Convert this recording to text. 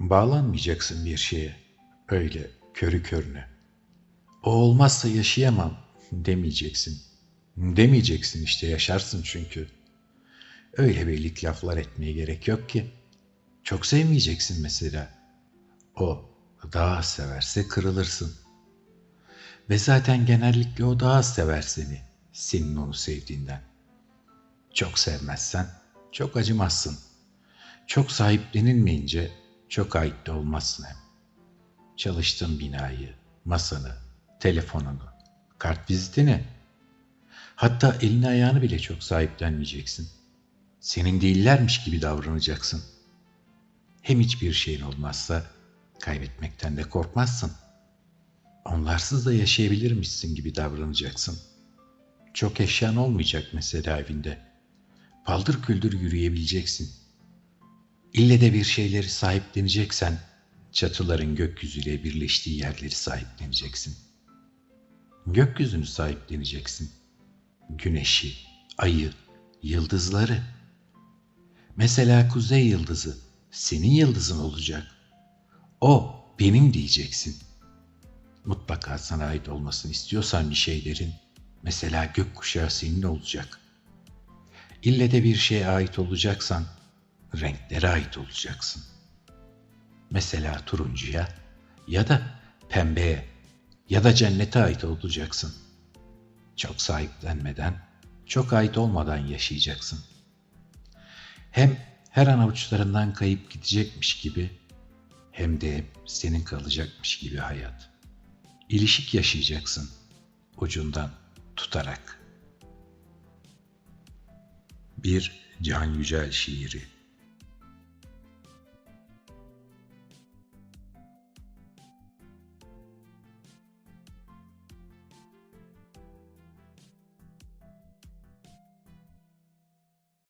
Bağlanmayacaksın bir şeye. Öyle körü körüne. O olmazsa yaşayamam demeyeceksin. Demeyeceksin işte yaşarsın çünkü. Öyle birlik laflar etmeye gerek yok ki. Çok sevmeyeceksin mesela. O daha severse kırılırsın. Ve zaten genellikle o daha az sever seni. Senin onu sevdiğinden. Çok sevmezsen çok acımazsın. Çok sahiplenilmeyince çok ait de olmazsın hem. Çalıştığın binayı, masanı, telefonunu, kart vizitini, hatta elini ayağını bile çok sahiplenmeyeceksin. Senin değillermiş gibi davranacaksın. Hem hiçbir şeyin olmazsa kaybetmekten de korkmazsın. Onlarsız da yaşayabilirmişsin gibi davranacaksın. Çok eşyan olmayacak mesela evinde. Paldır küldür yürüyebileceksin. İlle de bir şeyleri sahipleneceksen çatıların gökyüzüyle birleştiği yerleri sahipleneceksin. Gökyüzünü sahipleneceksin. Güneşi, ayı, yıldızları. Mesela kuzey yıldızı senin yıldızın olacak. O benim diyeceksin. Mutlaka sana ait olmasını istiyorsan bir şeylerin, mesela gökkuşağı senin olacak. İlle de bir şeye ait olacaksan, renklere ait olacaksın. Mesela turuncuya ya da pembeye ya da cennete ait olacaksın. Çok sahiplenmeden, çok ait olmadan yaşayacaksın. Hem her an avuçlarından kayıp gidecekmiş gibi hem de senin kalacakmış gibi hayat. İlişik yaşayacaksın ucundan tutarak. Bir Can Yücel şiiri